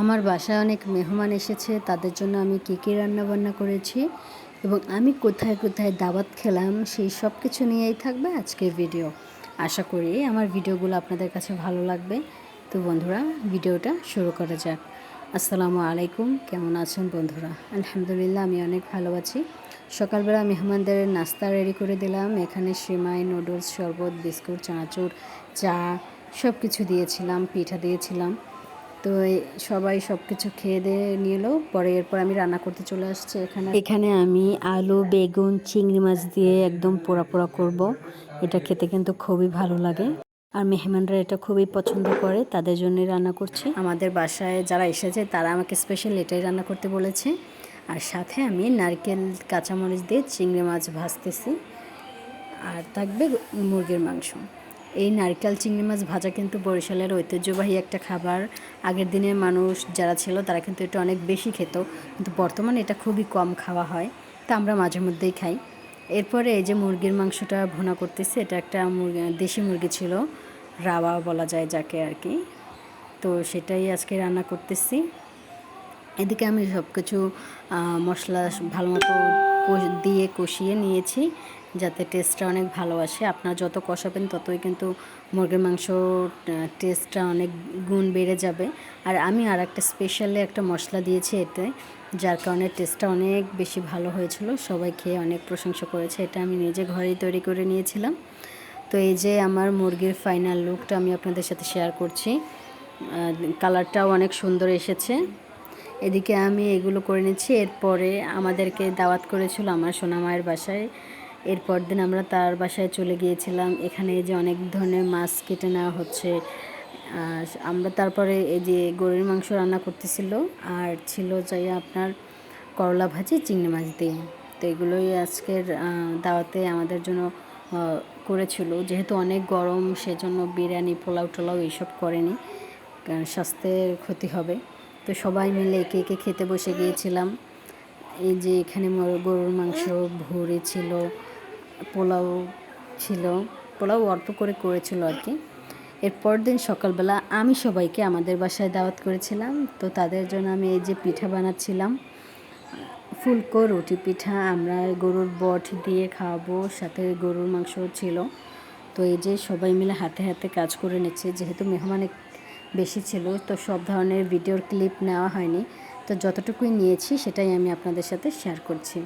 আমার বাসায় অনেক মেহমান এসেছে, তাদের জন্য আমি কী কী রান্নাবান্না করেছি এবং আমি কোথায় কোথায় দাওয়াত খেলাম, সেই সব কিছু নিয়েই থাকবে আজকের ভিডিও। আশা করি আমার ভিডিওগুলো আপনাদের কাছে ভালো লাগবে। তো বন্ধুরা, ভিডিওটা শুরু করা যাক। আসসালামু আলাইকুম, কেমন আছেন বন্ধুরা? আলহামদুলিল্লাহ, আমি অনেক ভালো আছি। সকালবেলা মেহমানদের নাস্তা রেডি করে দিলাম। এখানে সেমাই, নুডলস, শরবত, বিস্কুট, চানাচুর, চা সব কিছু দিয়েছিলাম, পিঠা দিয়েছিলাম। তো সবাই সব কিছু খেয়ে দিয়ে নিল পরে এরপর আমি রান্না করতে চলে আসছি এখানে। এখানে আমি আলু বেগুন চিংড়ি মাছ দিয়ে একদম পোড়া পোড়া করব। এটা খেতে কিন্তু খুবই ভালো লাগে। আর মেহমানরা এটা খুবই পছন্দ করে তাদের জন্যই রান্না করছি। আমাদের বাসায় যারা এসেছে তারা আমাকে স্পেশাল এটাই রান্না করতে বলেছে। আর সাথে আমি নারকেল কাঁচামরিচ দিয়ে চিংড়ি মাছ ভাজতেছি। আর থাকবে মুরগির মাংস। এই নারকেল চিংড়ি মাছ ভাজা কিন্তু বরিশালের ঐতিহ্যবাহী একটা খাবার। আগের দিনের মানুষ যারা ছিল, তারা কিন্তু এটা অনেক বেশি খেত। কিন্তু বর্তমানে এটা খুবই কম খাওয়া হয়। তা আমরা মাঝে মধ্যেই খাই। এরপরে এই যে মুরগির মাংসটা ভুনা করতেছে, এটা একটা দেশি মুরগি ছিল, রাওয়া বলা যায় যাকে আর কি। তো সেটাই আজকে রান্না করতেছি। এদিকে আমি সব কিছু মশলা ভালো মতো দিয়ে কষিয়ে নিয়েছি। যাতে টেস্টটা অনেক ভালো আসে আপনারা যত কষাবেন ততই কিন্তু মুরগির মাংস টেস্টটা অনেক গুণ বেড়ে যাবে। আর আমি আর একটা স্পেশালি একটা মশলা দিয়েছি এতে, যার কারণে টেস্টটা অনেক বেশি ভালো হয়েছিল। সবাই খেয়ে অনেক প্রশংসা করেছে। এটা আমি নিজে ঘরেই তৈরি করে নিয়েছিলাম। তো এই যে আমার মুরগির ফাইনাল লুকটা আমি আপনাদের সাথে শেয়ার করছি। কালারটাও অনেক সুন্দর এসেছে। এদিকে আমি এগুলো করে নিচ্ছি। এরপরে আমাদেরকে দাওয়াত করেছিল আমার সোনামায়ের বাসায় এরপর দিন আমরা তার বাসায় চলে গিয়েছিলাম। এখানে যে অনেক ধরনের মাছ কেটে নেওয়া হচ্ছে। আমরা তারপরে এই যে গরুর মাংস রান্না করতেছিল। আর ছিল যাই আপনার করলা ভাজি, চিংড়ি মাছ দিয়ে। তো এগুলোই আজকের দাওয়াতে আমাদের জন্য করেছিল। যেহেতু অনেক গরম, সেজন্য বিরিয়ানি, পোলাও টোলাও এইসব করেনি। কারণ স্বাস্থ্যের ক্ষতি হবে। তো সবাই মিলে একে একে খেতে বসে গিয়েছিলাম। এই যে এখানে গরুর মাংস ভুড়ি ছিল। পোলাও ছিল, পোলাও অল্প করে করেছিল আর কি। এরপর দিন সকালবেলা আমি সবাইকে আমাদের বাসায় দাওয়াত করেছিলাম। তো তাদের জন্য আমি এই যে পিঠা বানাচ্ছিলাম, ফুলকো, রুটি পিঠা, আমরা গরুর বট দিয়ে খাওয়াবো, সাথে গরুর মাংস ছিল। তো এই যে সবাই মিলে হাতে হাতে কাজ করে নিচ্ছে, যেহেতু মেহমান বেশি ছিল, তো সব ধরনের ভিডিওর ক্লিপ নেওয়া হয়নি। তো যতটুকুই নিয়েছি সেটাই আমি আপনাদের সাথে শেয়ার করছি।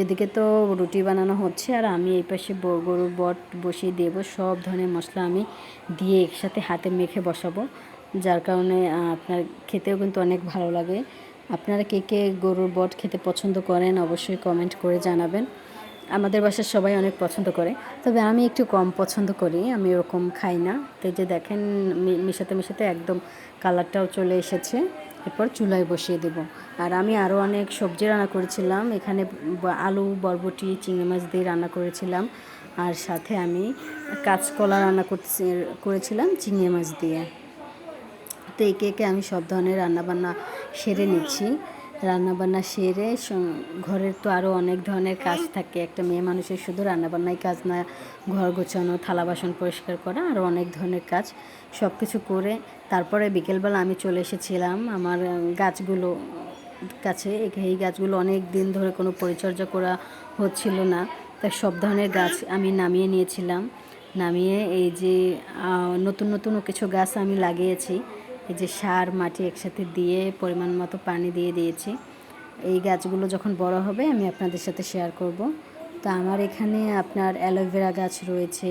এদিকে তো রুটি বানানো হচ্ছে আর আমি এই পাশে গরুর বট বসিয়ে দেব। সব ধরনের মশলা আমি দিয়ে একসাথে হাতে মেখে বসাবো। যার কারণে আপনার খেতেও কিন্তু অনেক ভালো লাগে। আপনারা কে কে গরুর বট খেতে পছন্দ করেন অবশ্যই কমেন্ট করে জানাবেন। আমাদের বাসার সবাই অনেক পছন্দ করে। তবে আমি একটু কম পছন্দ করি, আমি ওরকম খাই না। তো যে দেখেন মিশাতে মিশাতে একদম কালারটাও চলে এসেছে। এরপর চুলায় বসিয়ে দেব। আর আমি আরও অনেক সবজি রান্না করেছিলাম। এখানে আলু, বরবটি, চিংড়ি মাছ দিয়ে রান্না করেছিলাম। আর সাথে আমি কাঁচকলা রান্না করেছিলাম চিংড়ি মাছ দিয়ে। তো একে একে আমি সব ধরনের রান্নাবান্না সেরে নিচ্ছি। রান্নাবান্না সেরে ঘরের তো আরও অনেক ধরনের কাজ থাকে। একটা মেয়ে মানুষের শুধু রান্নাবান্নাই কাজ না, ঘর গোছানো, থালা বাসন পরিষ্কার করা আরও অনেক ধরনের কাজ সব কিছু করে তারপরে বিকেলবেলা আমি চলে এসেছিলাম আমার গাছগুলো কাছে। এই গাছগুলো অনেক দিন ধরে কোনো পরিচর্যা করা হচ্ছিল না। তাই সব ধরনের গাছ আমি নামিয়ে নিয়েছিলাম। নামিয়ে এই যে নতুন নতুন কিছু গাছ আমি লাগিয়েছি। এই যে সার মাটি একসাথে দিয়ে পরিমাণ মতো পানি দিয়ে দিয়েছি। এই গাছগুলো যখন বড় হবে আমি আপনাদের সাথে শেয়ার করব। তো আমার এখানে আপনার অ্যালোভেরা গাছ রয়েছে,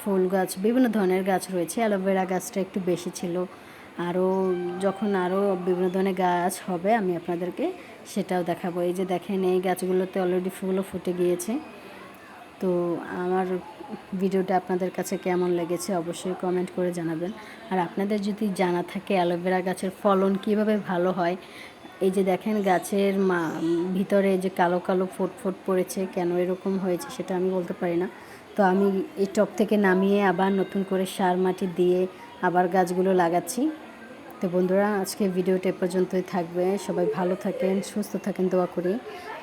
ফুল গাছ, বিভিন্ন ধরনের গাছ রয়েছে। অ্যালোভেরা গাছটা একটু বেশি ছিল। আরও যখন আরও বিভিন্ন ধরনের গাছ হবে আমি আপনাদেরকে সেটাও দেখাবো। এই যে দেখেন এই গাছগুলোতে অলরেডি ফুলও ফুটে গিয়েছে। তো আমার ভিডিওটা আপনাদের কাছে কেমন লেগেছে অবশ্যই কমেন্ট করে জানাবেন। আর আপনাদের যদি জানা থাকে অ্যালোভেরা গাছের ফলন কীভাবে ভালো হয়, এই যে দেখেন গাছের মা, ভিতরে যে কালো কালো ফুট ফুট পড়েছে, কেন এরকম হয়েছে সেটা আমি বলতে পারি না। তো আমি এই টপ থেকে নামিয়ে আবার নতুন করে সার মাটি দিয়ে আবার গাছগুলো লাগাচ্ছি। তো বন্ধুরা, আজকে ভিডিওটা পর্যন্তই থাকবে। সবাই ভালো থাকেন, সুস্থ থাকেন, দোয়া করি।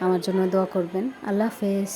আমার জন্য দোয়া করবেন। আল্লাহ হাফেজ।